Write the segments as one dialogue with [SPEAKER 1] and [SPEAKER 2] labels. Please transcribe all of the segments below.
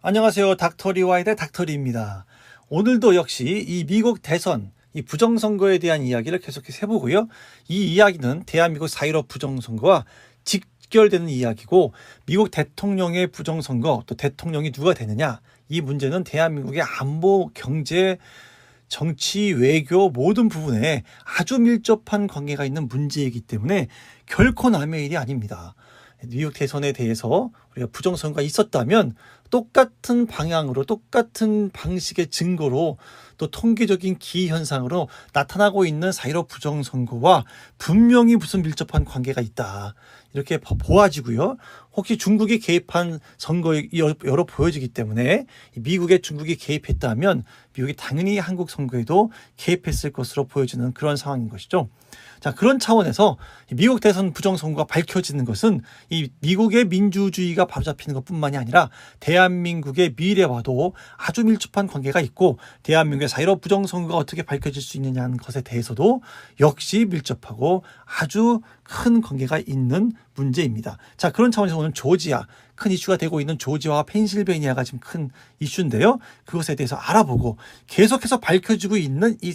[SPEAKER 1] 안녕하세요. 닥터리와의 닥터리입니다. 오늘도 역시 이 미국 대선, 이 부정선거에 대한 이야기를 계속해서 해보고요. 이 이야기는 대한민국 4.15 부정선거와 직결되는 이야기고, 미국 대통령의 부정선거, 또 대통령이 누가 되느냐, 이 문제는 대한민국의 안보, 경제, 정치, 외교 모든 부분에 아주 밀접한 관계가 있는 문제이기 때문에 결코 남의 일이 아닙니다. 미국 대선에 대해서 부정선거가 있었다면 똑같은 방향으로 똑같은 방식의 증거로 또 통계적인 기현상으로 나타나고 있는 4.15 부정선거와 분명히 무슨 밀접한 관계가 있다. 이렇게 보아지고요. 혹시 중국이 개입한 선거에 여러 보여지기 때문에 미국에 중국이 개입했다면 미국이 당연히 한국 선거에도 개입했을 것으로 보여지는 그런 상황인 것이죠. 자, 그런 차원에서 미국 대선 부정선거가 밝혀지는 것은 이 미국의 민주주의가 바로잡히는 것 뿐만이 아니라 대한민국의 미래와도 아주 밀접한 관계가 있고 대한민국의 사이로 부정선거가 어떻게 밝혀질 수 있느냐는 것에 대해서도 역시 밀접하고 아주 큰 관계가 있는 문제입니다. 자, 그런 차원에서 오늘 조지아, 큰 이슈가 되고 있는 조지아와 펜실베니아가 지금 큰 이슈인데요. 그것에 대해서 알아보고 계속해서 밝혀지고 있는 이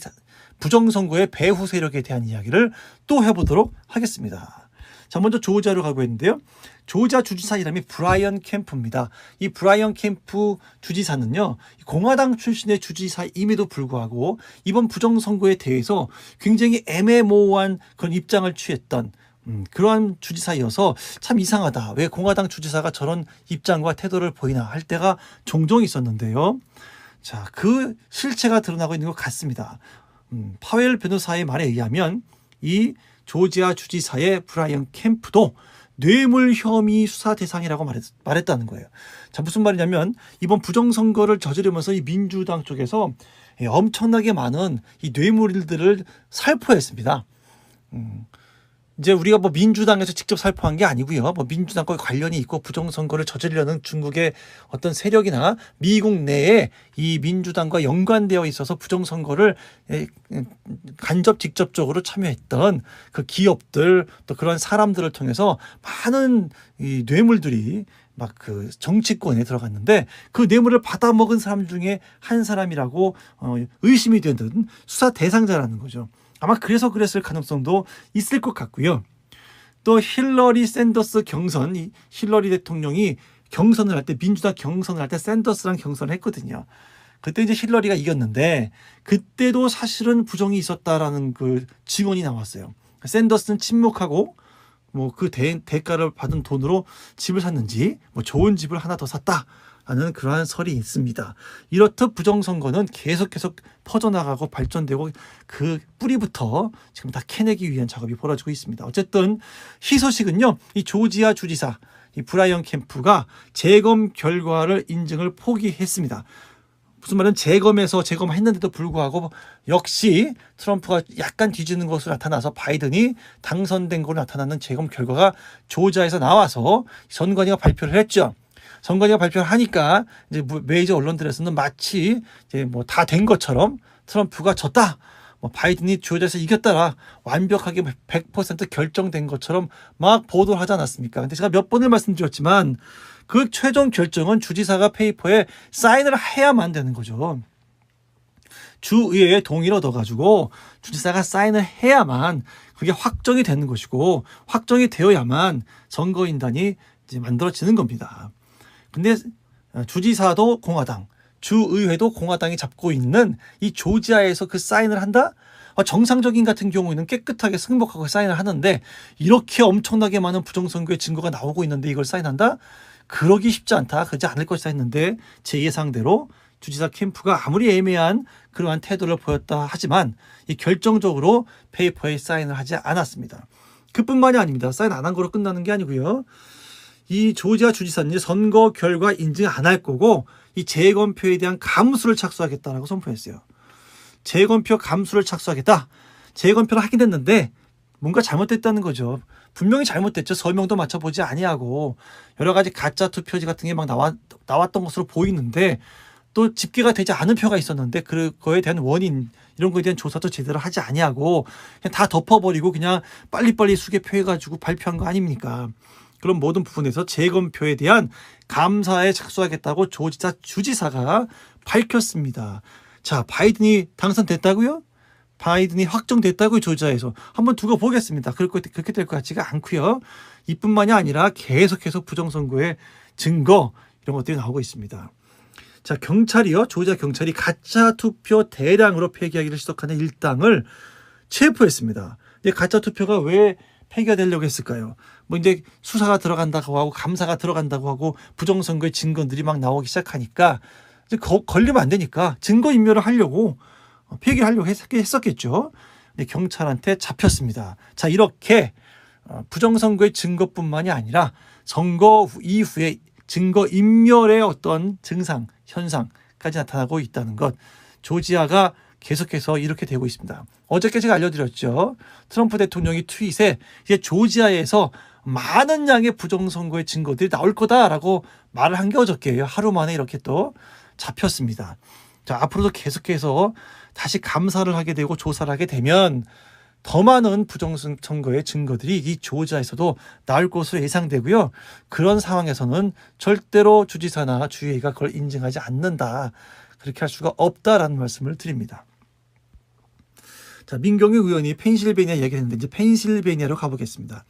[SPEAKER 1] 부정선거의 배후 세력에 대한 이야기를 또 해보도록 하겠습니다. 자, 먼저 조지아로 가고 있는데요. 조지아 주지사 이름이 브라이언 캠프입니다. 이 브라이언 캠프 주지사는요, 공화당 출신의 주지사임에도 불구하고 이번 부정선거에 대해서 굉장히 애매모호한 그런 입장을 취했던 음, 그러한 주지사이어서 참 이상하다. 왜 공화당 주지사가 저런 입장과 태도를 보이나 할 때가 종종 있었는데요. 자, 그 실체가 드러나고 있는 것 같습니다. 음, 파웰 변호사의 말에 의하면 이 조지아 주지사의 브라이언 캠프도 뇌물 혐의 수사 대상이라고 말했, 말했 다는 거예요. 자, 무슨 말이냐면 이번 부정선거를 저지르면서 이 민주당 쪽에서 엄청나게 많은 이 뇌물들을 살포했습니다. 음, 이제 우리가 뭐 민주당에서 직접 살포한 게 아니고요. 뭐 민주당과 관련이 있고 부정선거를 저지르려는 중국의 어떤 세력이나 미국 내에 이 민주당과 연관되어 있어서 부정선거를 간접 직접적으로 참여했던 그 기업들 또 그런 사람들을 통해서 많은 이 뇌물들이 막 그 정치권에 들어갔는데 그 뇌물을 받아먹은 사람 중에 한 사람이라고 어 의심이 되는 수사 대상자라는 거죠. 아마 그래서 그랬을 가능성도 있을 것 같고요. 또 힐러리 샌더스 경선, 이 힐러리 대통령이 경선을 할 때 민주당 경선을 할 때 샌더스랑 경선을 했거든요. 그때 이제 힐러리가 이겼는데 그때도 사실은 부정이 있었다라는 그 증언이 나왔어요. 샌더스는 침묵하고 뭐 그 대가를 받은 돈으로 집을 샀는지 뭐 좋은 집을 하나 더 샀다. 하는 그러한 설이 있습니다. 이렇듯 부정선거는 계속 계속 퍼져나가고 발전되고 그 뿌리부터 지금 다 캐내기 위한 작업이 벌어지고 있습니다. 어쨌든 희소식은요, 이 조지아 주지사, 이 브라이언 캠프가 재검 결과를 인증을 포기했습니다. 무슨 말은 재검에서 재검했는데도 불구하고 역시 트럼프가 약간 뒤지는 것으로 나타나서 바이든이 당선된 걸로 나타나는 재검 결과가 조지아에서 나와서 선관위가 발표를 했죠. 선관위가 발표를 하니까 이제 메이저 언론들에서는 마치 이제 뭐 다 된 것처럼 트럼프가 졌다. 뭐 바이든이 조지아에서 이겼다라 완벽하게 100% 결정된 것처럼 막 보도를 하지 않았습니까? 근데 제가 몇 번을 말씀드렸지만 그 최종 결정은 주지사가 페이퍼에 사인을 해야만 되는 거죠. 주의회의 동의를 얻어가지고 주지사가 사인을 해야만 그게 확정이 되는 것이고 확정이 되어야만 선거인단이 이제 만들어지는 겁니다. 근데 어, 주지사도 공화당, 주의회도 공화당이 잡고 있는 이 조지아에서 그 사인을 한다? 어, 정상적인 같은 경우에는 깨끗하게 승복하고 사인을 하는데 이렇게 엄청나게 많은 부정선거의 증거가 나오고 있는데 이걸 사인한다? 그러기 쉽지 않다. 그러지 않을 것이다 했는데 제 예상대로 주지사 캠프가 아무리 애매한 그러한 태도를 보였다 하지만 이 결정적으로 페이퍼에 사인을 하지 않았습니다. 그뿐만이 아닙니다. 사인 안 한 거로 끝나는 게 아니고요. 이 조지아 주지사는 선거 결과 인증 안 할 거고 이 재검표에 대한 감수를 착수하겠다라고 선포했어요. 재검표 감수를 착수하겠다. 재검표를 하긴 했는데 뭔가 잘못됐다는 거죠. 분명히 잘못됐죠. 서명도 맞춰보지 아니하고 여러 가지 가짜 투표지 같은 게 막 나왔, 나왔던 것으로 보이는데 또 집계가 되지 않은 표가 있었는데 그거에 대한 원인 이런 거에 대한 조사도 제대로 하지 아니하고 그냥 다 덮어버리고 그냥 빨리빨리 수개표 해가지고 발표한 거 아닙니까? 그런 모든 부분에서 재검표에 대한 감사에 착수하겠다고 조지사 주지사가 밝혔습니다. 자, 바이든이 당선됐다고요? 바이든이 확정됐다고요, 조지사에서. 한번 두고 보겠습니다. 그렇게, 될것 같지가 않고요. 이뿐만이 아니라 계속해서 부정선거의 증거 이런 것들이 나오고 있습니다. 자, 경찰이요. 조지아 경찰이 가짜 투표 대량으로 폐기하기를 시작하는 일당을 체포했습니다. 근데 가짜 투표가 왜 폐기가 되려고 했을까요? 뭐 이제 수사가 들어간다고 하고 감사가 들어간다고 하고 부정선거의 증거들이 막 나오기 시작하니까 이제 거, 걸리면 안 되니까 증거 인멸을 하려고 폐기하려고 했, 했었겠죠. 근데 경찰한테 잡혔습니다. 자 이렇게 어, 부정선거의 증거뿐만이 아니라 선거 이후에 증거 인멸의 어떤 증상 현상까지 나타나고 있다는 것 조지아가 계속해서 이렇게 되고 있습니다. 어저께 제가 알려드렸죠. 트럼프 대통령이 트윗에 이제 조지아에서 많은 양의 부정선거의 증거들이 나올 거다라고 말을 한 게 어저께예요. 하루 만에 이렇게 또 잡혔습니다. 자, 앞으로도 계속해서 다시 감사를 하게 되고 조사를 하게 되면 더 많은 부정선거의 증거들이 이 조지아에서도 나올 것으로 예상되고요. 그런 상황에서는 절대로 주지사나 주의회가 그걸 인증하지 않는다. 그렇게 할 수가 없다라는 말씀을 드립니다. 자, 민경희 의원이 펜실베니아 얘기를 했는데 이제 펜실베니아로 가보겠습니다.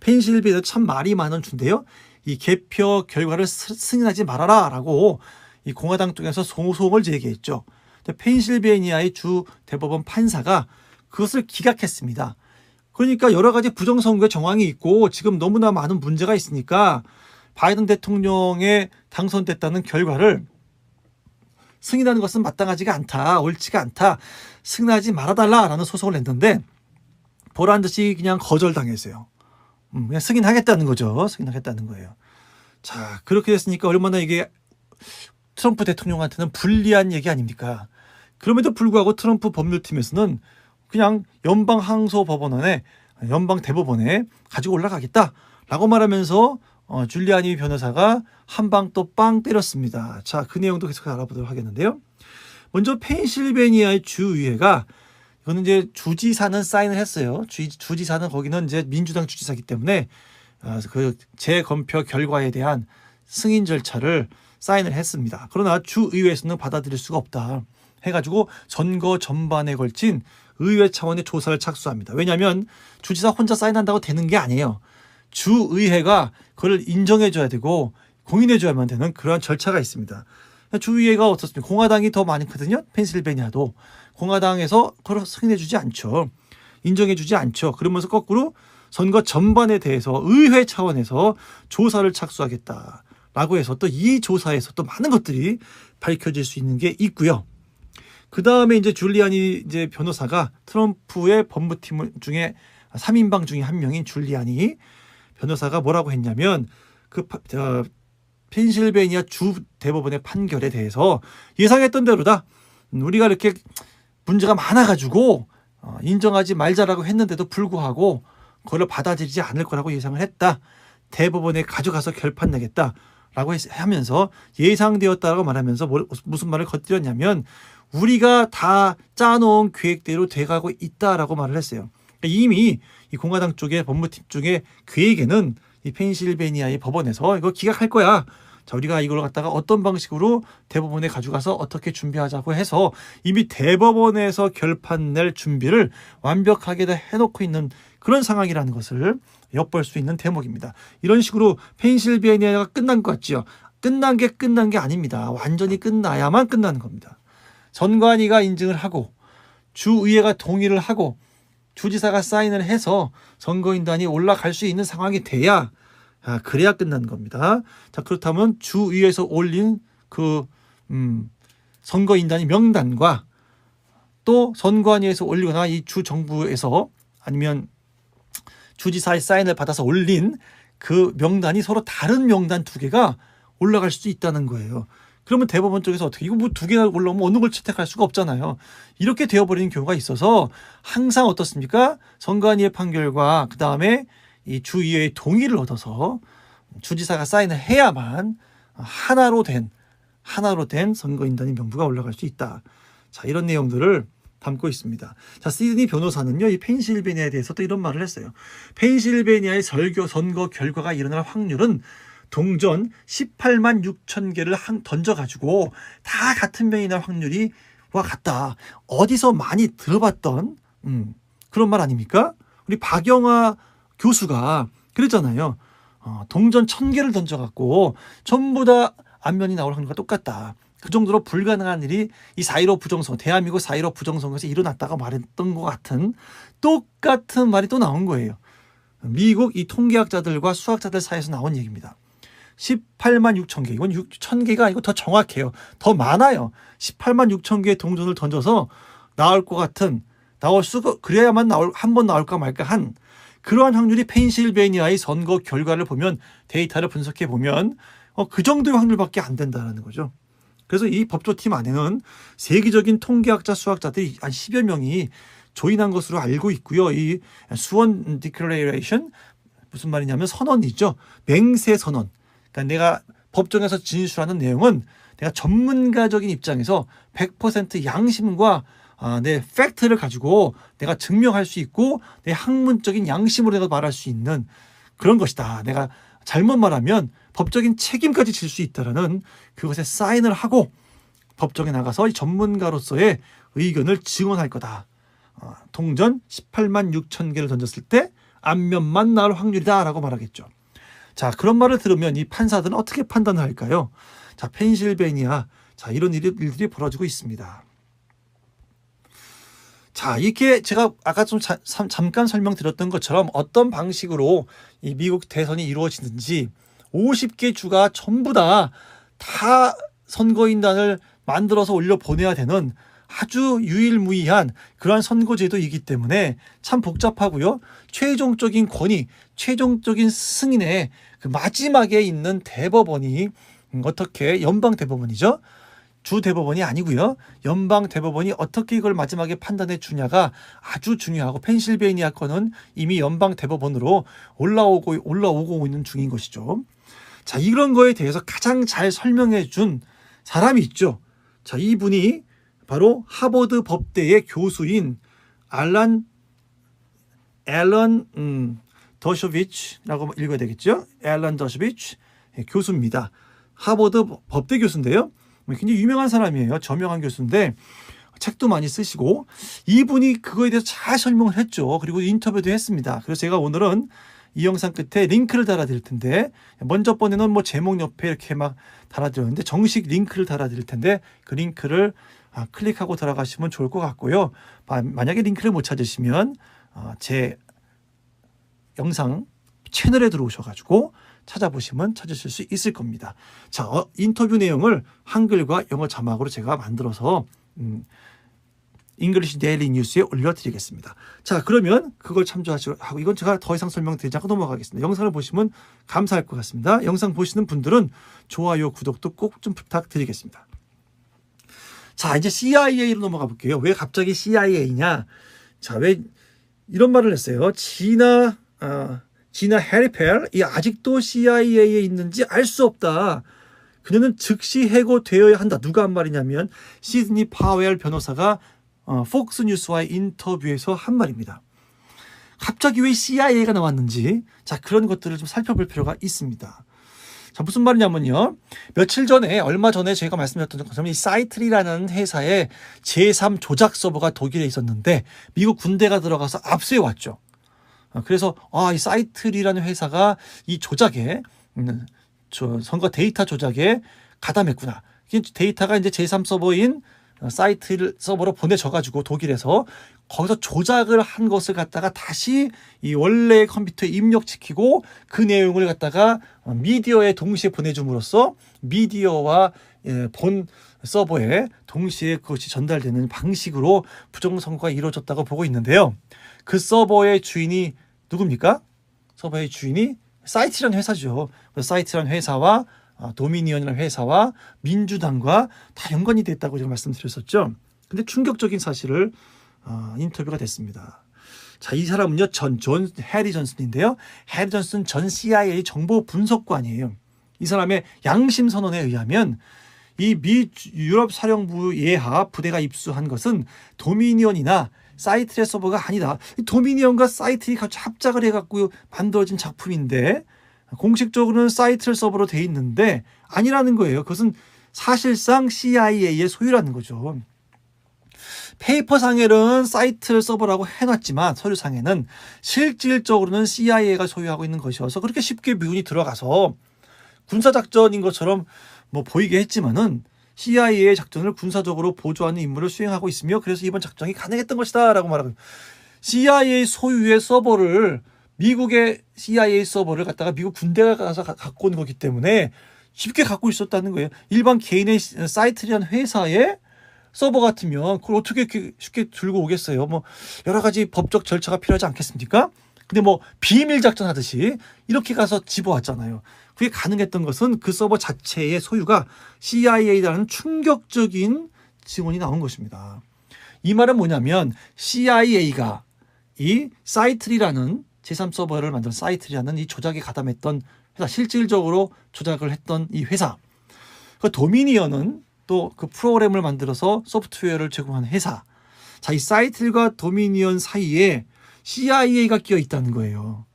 [SPEAKER 1] 펜실베니아 참 말이 많은 주인데요. 이 개표 결과를 승인하지 말아라 라고 이 공화당 쪽에서 소송을 제기했죠. 펜실베니아의 주 대법원 판사가 그것을 기각했습니다. 그러니까 여러 가지 부정선거의 정황이 있고 지금 너무나 많은 문제가 있으니까 바이든 대통령에 당선됐다는 결과를 승인하는 것은 마땅하지가 않다, 옳지가 않다, 승인하지 말아달라라는 소송을 냈는데 보란 듯이 그냥 거절당했어요. 음, 그냥 승인하겠다는 거죠. 승인하겠다는 거예요. 자, 그렇게 됐으니까 얼마나 이게 트럼프 대통령한테는 불리한 얘기 아닙니까? 그럼에도 불구하고 트럼프 법률팀에서는 그냥 연방 항소 법원에 연방 대법원에 가지고 올라가겠다라고 말하면서 어, 줄리아니 변호사가 한 방 또 빵 때렸습니다. 자, 그 내용도 계속 알아보도록 하겠는데요. 먼저 펜실베니아의 주의회가 이거는 이제 주지사는 사인을 했어요. 주, 주지사는 거기는 이제 민주당 주지사기 때문에 어, 그 재검표 결과에 대한 승인 절차를 사인을 했습니다. 그러나 주의회에서는 받아들일 수가 없다. 해가지고 선거 전반에 걸친 의회 차원의 조사를 착수합니다. 왜냐하면 주지사 혼자 사인한다고 되는 게 아니에요. 주의회가 그걸 인정해줘야 되고 공인해줘야만 되는 그러한 절차가 있습니다. 주의회가 어떻습니까? 공화당이 더 많거든요. 펜실베니아도 공화당에서 그걸 승인해주지 않죠. 인정해주지 않죠. 그러면서 거꾸로 선거 전반에 대해서 의회 차원에서 조사를 착수하겠다. 라고 해서 또 이 조사에서 또 많은 것들이 밝혀질 수 있는 게 있고요. 그 다음에 이제 줄리안이 이제 변호사가 트럼프의 법무팀 중에 3인방 중에 한 명인 줄리안이 변호사가 뭐라고 했냐면 그 어, 펜실베니아 주 대법원의 판결에 대해서 예상했던 대로다. 우리가 이렇게 문제가 많아가지고 어, 인정하지 말자라고 했는데도 불구하고 그걸 받아들이지 않을 거라고 예상을 했다. 대법원에 가져가서 결판 내겠다. 라고 하면서 예상되었다라고 말하면서 무슨 말을 겉들였냐면 우리가 다 짜놓은 계획대로 돼가고 있다라고 말을 했어요. 그러니까 이미 이 공화당 쪽의 법무팀 쪽의 계획에는 이 펜실베니아의 법원에서 이거 기각할 거야. 자, 우리가 이걸 갖다가 어떤 방식으로 대법원에 가져가서 어떻게 준비하자고 해서 이미 대법원에서 결판 낼 준비를 완벽하게 다 해놓고 있는 그런 상황이라는 것을 엿볼 수 있는 대목입니다. 이런 식으로 펜실베니아가 끝난 것 같지요. 끝난 게 끝난 게 아닙니다. 완전히 끝나야만 끝나는 겁니다. 선관위가 인증을 하고 주의회가 동의를 하고 주지사가 사인을 해서 선거인단이 올라갈 수 있는 상황이 돼야 아, 그래야 끝나는 겁니다. 자 그렇다면 주의회에서 올린 그 음, 선거인단이 명단과 또 선관위에서 올리거나 이 주 정부에서 아니면 주지사의 사인을 받아서 올린 그 명단이 서로 다른 명단 두 개가 올라갈 수도 있다는 거예요. 그러면 대법원 쪽에서 어떻게 이거 뭐 두 개나 올라오면 어느 걸 채택할 수가 없잖아요. 이렇게 되어버리는 경우가 있어서 항상 어떻습니까? 선관위의 판결과 그 다음에 이 주의회의 동의를 얻어서 주지사가 사인을 해야만 하나로 된 하나로 된 선거인단의 명부가 올라갈 수 있다. 자 이런 내용들을 담고 있습니다. 자, 시드니 변호사는요, 이 펜실베니아에 대해서 또 이런 말을 했어요. 펜실베니아의 설교 선거 결과가 일어날 확률은 동전 18만 6천 개를 한- 던져가지고 다 같은 면이 날 확률이 와 같다. 어디서 많이 들어봤던 음, 그런 말 아닙니까? 우리 박영화 교수가 그랬잖아요. 어, 동전 천 개를 던져갖고 전부 다 안면이 나올 확률과 똑같다. 그 정도로 불가능한 일이 이 4.15 부정선거, 대한민국 4.15 부정선거에서 일어났다가 말했던 것 같은 똑같은 말이 또 나온 거예요. 미국 이 통계학자들과 수학자들 사이에서 나온 얘기입니다. 18만 6천 개. 이건 6천 개가 아니고 더 정확해요. 더 많아요. 18만 6천 개의 동전을 던져서 나올 것 같은 나올 수가 그래야만 나올 한 번 나올까 말까 한 그러한 확률이 펜실베니아의 선거 결과를 보면 데이터를 분석해 보면 어, 그 정도의 확률밖에 안 된다는 거죠. 그래서 이 법조팀 안에는 세계적인 통계학자 수학자들이 한 10여 명이 조인한 것으로 알고 있고요. 이 수원 디클레이레이션 무슨 말이냐면 선언이죠. 맹세 선언. 그러니까 내가 법정에서 진술하는 내용은 내가 전문가적인 입장에서 100% 양심과 아, 내 팩트를 가지고 내가 증명할 수 있고 내 학문적인 양심으로 내가 말할 수 있는 그런 것이다. 내가 잘못 말하면 법적인 책임까지 질 수 있다라는 그것에 사인을 하고 법정에 나가서 이 전문가로서의 의견을 증언할 거다. 어, 동전 18만 6천 개를 던졌을 때 안면만 나올 확률이다라고 말하겠죠. 자, 그런 말을 들으면 이 판사들은 어떻게 판단을 할까요? 자, 펜실베니아. 자, 이런 일이, 일들이 벌어지고 있습니다. 자, 이렇게 제가 아까 좀 자- 삼- 잠깐 설명드렸던 것처럼 어떤 방식으로 이 미국 대선이 이루어지는지 50개 주가 전부 다, 다 선거인단을 만들어서 올려 보내야 되는 아주 유일무이한 그러한 선거제도이기 때문에 참 복잡하고요. 최종적인 권위, 최종적인 승인의 그 마지막에 있는 대법원이 음, 어떻게 연방 대법원이죠. 주 대법원이 아니고요. 연방 대법원이 어떻게 이걸 마지막에 판단해 주냐가 아주 중요하고 펜실베이니아 건은 이미 연방 대법원으로 올라오고 올라오고 있는 중인 것이죠. 자, 이런 거에 대해서 가장 잘 설명해 준 사람이 있죠. 자, 이분이 바로 하버드 법대의 교수인 알란 앨런 음, 더쇼비치라고 읽어야 되겠죠? 앨런 더쇼비치 예, 교수입니다. 하버드 법대 교수인데요. 굉장히 유명한 사람이에요. 저명한 교수인데 책도 많이 쓰시고 이분이 그거에 대해서 잘 설명을 했죠. 그리고 인터뷰도 했습니다. 그래서 제가 오늘은 이 영상 끝에 링크를 달아드릴 텐데 먼저 번에는 뭐 제목 옆에 이렇게 막 달아드렸는데 정식 링크를 달아드릴 텐데 그 링크를 아, 클릭하고 들어가시면 좋을 것 같고요. 마- 만약에 링크를 못 찾으시면 어, 제 영상 채널에 들어오셔가지고 찾아보시면 찾으실 수 있을 겁니다. 자, 어, 인터뷰 내용을 한글과 영어 자막으로 제가 만들어서 음, 잉글리시 데일리 뉴스에 올려드리겠습니다. 자, 그러면 그걸 참조하시고 이건 제가 더 이상 설명드리지 않고 넘어가겠습니다. 영상을 보시면 감사할 것 같습니다. 영상 보시는 분들은 좋아요, 구독도 꼭 좀 부탁드리겠습니다. 자, 이제 CIA로 넘어가 볼게요. 왜 갑자기 CIA냐? 자, 왜 이런 말을 했어요. 지나 아, 지나 해리펠 이 아직도 CIA에 있는지 알 수 없다. 그녀는 즉시 해고되어야 한다. 누가 한 말이냐면 시드니 파웰 변호사가 어, 폭스 뉴스와의 인터뷰에서 한 말입니다. 갑자기 왜 CIA가 나왔는지 자 그런 것들을 좀 살펴볼 필요가 있습니다. 자 무슨 말이냐면요. 며칠 전에 얼마 전에 제가 말씀드렸던 것처럼 이 사이트리라는 회사의 제3 조작 서버가 독일에 있었는데 미국 군대가 들어가서 압수해 왔죠. 어, 그래서 아 이 사이트리라는 회사가 이 조작에 음, 저 선거 데이터 조작에 가담했구나. 데이터가 이제 제3 서버인 어, 사이트 서버로 보내져 가지고 독일에서 거기서 조작을 한 것을 갖다가 다시 이 원래 컴퓨터에 입력시키고 그 내용을 갖다가 어, 미디어에 동시에 보내줌으로써 미디어와 예, 본 서버에 동시에 그것이 전달되는 방식으로 부정선거가 이루어졌다고 보고 있는데요. 그 서버의 주인이 누굽니까? 서버의 주인이 사이트라는 회사죠. 그 사이트라는 회사와 아, 도미니언이라는 회사와 민주당과 다 연관이 됐다고 제가 말씀드렸었죠. 근데 충격적인 사실을 어, 인터뷰가 됐습니다. 자, 이 사람은요, 전, 존 해리 존슨인데요. 해리 존슨 전 CIA 정보 분석관이에요. 이 사람의 양심 선언에 의하면 이 미 유럽 사령부 예하 부대가 입수한 것은 도미니언이나 사이트의 서버가 아니다. 도미니언과 사이트이 같이 합작을 해갖고 만들어진 작품인데 공식적으로는 사이트를 서버로 돼 있는데 아니라는 거예요. 그것은 사실상 CIA의 소유라는 거죠. 페이퍼상에는 사이트 서버라고 해놨지만 서류상에는 실질적으로는 CIA가 소유하고 있는 것이어서 그렇게 쉽게 미군이 들어가서 군사작전인 것처럼 뭐 보이게 했지만은 CIA의 작전을 군사적으로 보조하는 임무를 수행하고 있으며 그래서 이번 작전이 가능했던 것이다라고 말하고 CIA 소유의 서버를 미국의 CIA 서버를 갖다가 미국 군대가 가서 갖고 온 거기 때문에 쉽게 갖고 있었다는 거예요. 일반 개인의 사이트라는 회사의 서버 같으면 그걸 어떻게 이렇게 쉽게 들고 오겠어요? 뭐 여러 가지 법적 절차가 필요하지 않겠습니까? 근데 뭐 비밀 작전 하듯이 이렇게 가서 집어왔잖아요. 그게 가능했던 것은 그 서버 자체의 소유가 CIA라는 충격적인 증언이 나온 것입니다. 이 말은 뭐냐면 CIA가 이 사이트리라는 제3 서버를 만든 사이트리라는 이 조작에 가담했던 회사, 실질적으로 조작을 했던 이 회사. 그 도미니언은 또 그 프로그램을 만들어서 소프트웨어를 제공하는 회사. 자, 이 사이틀과 도미니언 사이에 CIA가 끼어 있다는 거예요.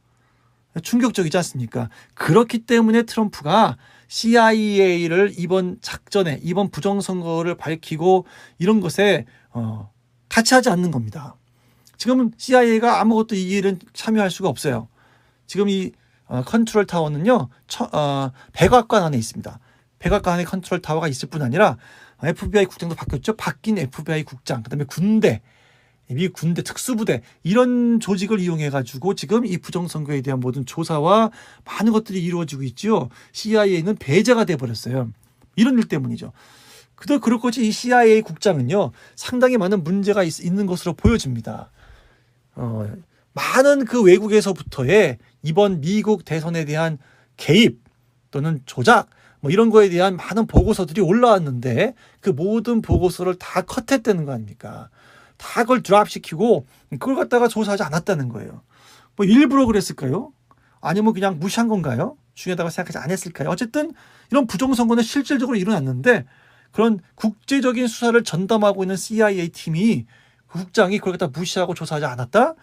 [SPEAKER 1] 충격적이지 않습니까? 그렇기 때문에 트럼프가 CIA를 이번 작전에 이번 부정선거를 밝히고 이런 것에 어, 같이 하지 않는 겁니다. 지금은 CIA가 아무것도 이 일은 참여할 수가 없어요. 지금 이 어, 컨트롤 타워는요, 처, 어, 백악관 안에 있습니다. 백악관 안에 컨트롤 타워가 있을 뿐 아니라 FBI 국장도 바뀌었죠. 바뀐 FBI 국장, 그다음에 군대, 미 군대 특수부대 이런 조직을 이용해 가지고 지금 이 부정선거에 대한 모든 조사와 많은 것들이 이루어지고 있죠. CIA는 배제가 돼 버렸어요. 이런 일 때문이죠. 그도 그럴 거지 이 CIA 국장은요 상당히 많은 문제가 있, 는 것으로 보여집니다. 어, 많은 그 외국에서부터의 이번 미국 대선에 대한 개입 또는 조작 뭐 이런 거에 대한 많은 보고서들이 올라왔는데 그 모든 보고서를 다 컷했다는 거 아닙니까? 다 그걸 드랍시키고 그걸 갖다가 조사하지 않았다는 거예요. 뭐 일부러 그랬을까요? 아니면 그냥 무시한 건가요? 중요하다고 생각하지 않았을까요? 어쨌든 이런 부정선거는 실질적으로 일어났는데 그런 국제적인 수사를 전담하고 있는 CIA 팀이 그 국장이 그걸 갖다 무시하고 조사하지 않았다?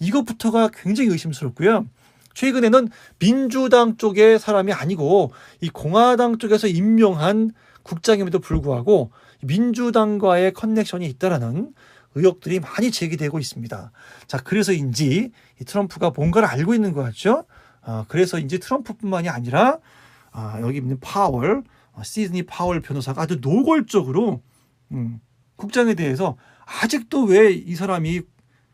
[SPEAKER 1] 이것부터가 굉장히 의심스럽고요. 최근에는 민주당 쪽의 사람이 아니고 이 공화당 쪽에서 임명한 국장임에도 불구하고 민주당과의 커넥션이 있다라는 의혹들이 많이 제기되고 있습니다. 자, 그래서인지 트럼프가 뭔가를 알고 있는 것 같죠? 어, 그래서인지 트럼프뿐만이 아니라 어, 여기 있는 파월, 어, 시드니 파월 변호사가 아주 노골적으로 음, 국장에 대해서 아직도 왜 이 사람이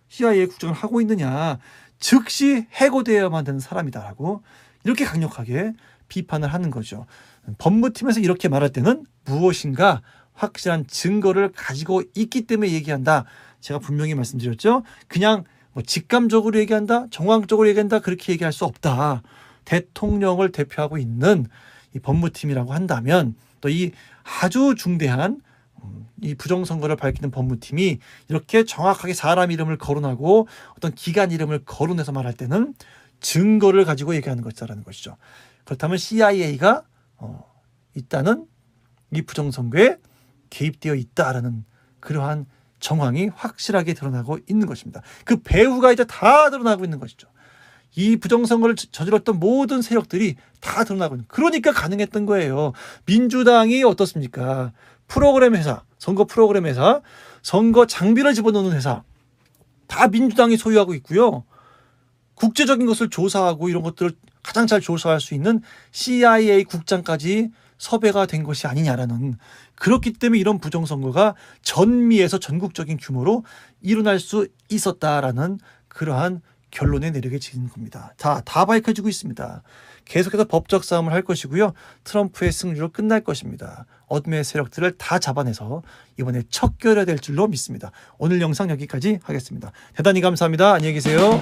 [SPEAKER 1] CIA 국장을 하고 있느냐, 즉시 해고되어야만 되는 사람이다라고 이렇게 강력하게 비판을 하는 거죠. 법무팀에서 이렇게 말할 때는 무엇인가 확실한 증거를 가지고 있기 때문에 얘기한다. 제가 분명히 말씀드렸죠. 그냥 뭐 직감적으로 얘기한다, 정황적으로 얘기한다 그렇게 얘기할 수 없다. 대통령을 대표하고 있는 이 법무팀이라고 한다면 또 이 아주 중대한 음, 이 부정선거를 밝히는 법무팀이 이렇게 정확하게 사람 이름을 거론하고 어떤 기간 이름을 거론해서 말할 때는 증거를 가지고 얘기하는 것이라는 것이죠. 그렇다면 CIA가 어, 있다는 이 부정선거에 개입되어 있다라는 그러한 정황이 확실하게 드러나고 있는 것입니다. 그 배후가 이제 다 드러나고 있는 것이죠. 이 부정선거를 저질렀던 모든 세력들이 다 드러나고 있는. 그러니까 가능했던 거예요. 민주당이 어떻습니까? 프로그램 회사, 선거 프로그램 회사, 선거 장비를 집어넣는 회사 다 민주당이 소유하고 있고요. 국제적인 것을 조사하고 이런 것들을 가장 잘 조사할 수 있는 CIA 국장까지 섭외가 된 것이 아니냐라는 그렇기 때문에 이런 부정선거가 전미에서 전국적인 규모로 일어날 수 있었다라는 그러한 결론에 내리게 지는 겁니다. 다, 다 밝혀지고 있습니다. 계속해서 법적 싸움을 할 것이고요. 트럼프의 승리로 끝날 것입니다. 어둠의 세력들을 다 잡아내서 이번에 척결해야 줄로 믿습니다. 오늘 영상 여기까지 하겠습니다. 대단히 감사합니다. 안녕히 계세요.